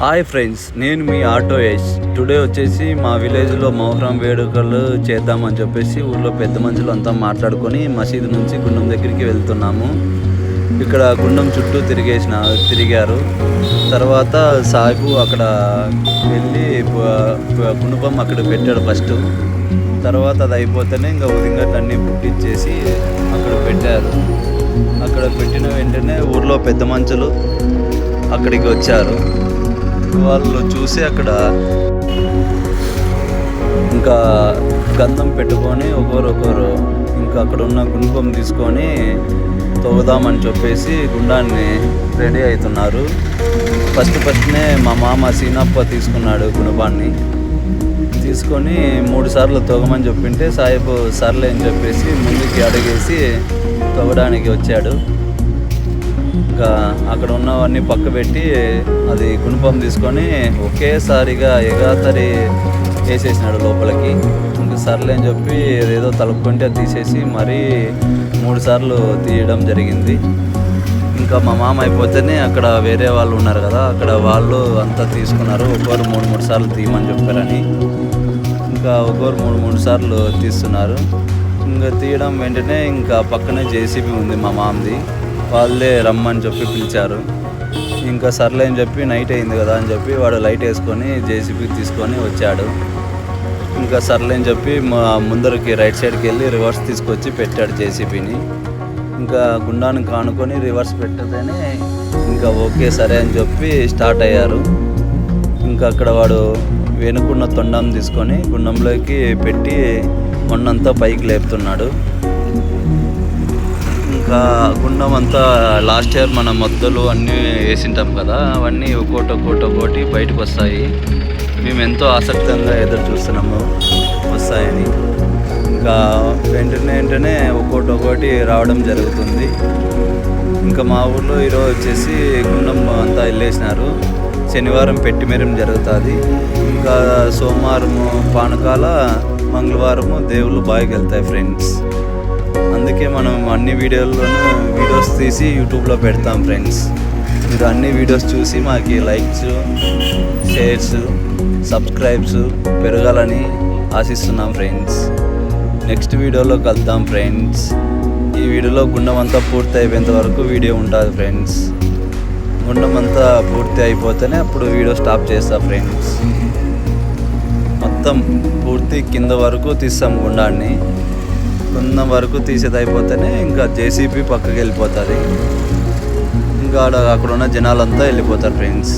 Hi friends నేను మీ auto Yash. Today వచ్చేసి మా విలేజ్లో మొహరం వేడుకలు చేద్దామని చెప్పేసి ఊళ్ళో పెద్ద మనుషులు అంతా మాట్లాడుకొని మసీదు నుంచి గుండం దగ్గరికి వెళ్తున్నాము. ఇక్కడ గుండం చుట్టూ తిరిగేసిన తిరిగారు. తర్వాత సాగు అక్కడ వెళ్ళి ప- గుణపం అక్కడ పెట్టాడు ఫస్ట్. తర్వాత అది అయిపోతేనే ఇంకా ఉదింగట్లన్నీ పుట్టించేసి అక్కడ పెట్టారు. అక్కడ పెట్టిన వెంటనే ఊర్లో పెద్ద మనుషులు అక్కడికి వచ్చారు. వాళ్ళు చూసి అక్కడ ఇంకా గంధం పెట్టుకొని ఒకరొకరు ఇంకా అక్కడ ఉన్న గుంపం తీసుకొని తవ్వుదామని చెప్పేసి గుండాన్ని రెడీ అవుతున్నారు. ఫస్ట్ ఫస్ట్నే మా మామ సీనప్ప తీసుకున్నాడు గుణపాన్ని. తీసుకొని మూడు సార్లు తవ్వమని చెప్పింటే సాయిబు సర్లే అని చెప్పేసి ముందుకి అడిగేసి తవ్వడానికి వచ్చాడు. ఇంకా అక్కడ ఉన్నవన్నీ పక్క పెట్టి అది గుణపం తీసుకొని ఒకేసారిగా ఎగాతరి వేసేసినాడు లోపలికి. ఇంకా సర్లే అని చెప్పి ఏదో తలుపుకుంటే అది తీసేసి మరీ మూడు సార్లు తీయడం జరిగింది. ఇంకా మా మామ అయిపోతేనే అక్కడ వేరే వాళ్ళు ఉన్నారు కదా అక్కడ వాళ్ళు అంతా తీసుకున్నారు. ఒకరు మూడు మూడు సార్లు తీయమని చెప్పారని. ఇంకా ఒకరు మూడు మూడు సార్లు తీస్తున్నారు. ఇంకా తీయడం వెంటనే ఇంకా పక్కనే జేసీబీ ఉంది మా మామది. వాళ్ళే రమ్మని చెప్పి పిలిచారు. ఇంకా సర్లే అని చెప్పి నైట్ అయింది కదా అని చెప్పి వాడు లైట్ వేసుకొని జేసీబీ తీసుకొని వచ్చాడు. ఇంకా సర్లే అని చెప్పి మా ముందరికి రైట్ సైడ్కి వెళ్ళి రివర్స్ తీసుకొచ్చి పెట్టాడు జేసీబీని. ఇంకా గుండాను కానుకొని రివర్స్ పెట్టగానే ఇంకా ఓకే సరే అని చెప్పి స్టార్ట్ అయ్యారు. ఇంకా అక్కడ వాడు వెనుకున్న తొండం తీసుకొని గుండంలోకి పెట్టి మొన్నంతా పైకి లేపుతున్నాడు. ఇంకా గుండం అంతా లాస్ట్ ఇయర్ మన మొద్దలు అన్నీ వేసింటాం కదా అవన్నీ ఒక్కోటి ఒక్కోటి ఒక్కోటి బయటకు వస్తాయి. మేము ఎంతో ఆసక్తంగా ఎదురు చూస్తున్నాము వస్తాయని. ఇంకా వెంటనే వెంటనే ఒక్కోటి ఒక్కోటి రావడం జరుగుతుంది. ఇంకా మా ఊర్లో ఈరోజు వచ్చేసి గుండం అంతా వెళ్ళేసినారు. శనివారం పెట్టిమేరం జరుగుతుంది. ఇంకా సోమవారము పానకాల మంగళవారము దేవుళ్ళు బాగా వెళ్తాయి ఫ్రెండ్స్ అందుకే మనం అన్ని వీడియోల్లోనూ వీడియోస్ తీసి యూట్యూబ్లో పెడతాం ఫ్రెండ్స్. మీరు అన్ని వీడియోస్ చూసి మాకు లైక్స్ షేర్స్ సబ్స్క్రైబ్స్ పెరగాలని ఆశిస్తున్నాం ఫ్రెండ్స్. నెక్స్ట్ వీడియోలో కలుద్దాం ఫ్రెండ్స్. ఈ వీడియోలో గుండం అంతా పూర్తి అయిపోయేంత వరకు వీడియో ఉంటుంది ఫ్రెండ్స్. గుండం అంతా పూర్తి అయిపోతేనే అప్పుడు వీడియో స్టాప్ చేస్తా ఫ్రెండ్స్. మొత్తం పూర్తి కింద వరకు తీస్తాం గుండాన్ని. కొంత వరకు తీసేది అయిపోతేనే ఇంకా జేసీబీ పక్కకి వెళ్ళిపోతుంది. ఇంకా అక్కడ ఉన్న జనాలంతా వెళ్ళిపోతారు ఫ్రెండ్స్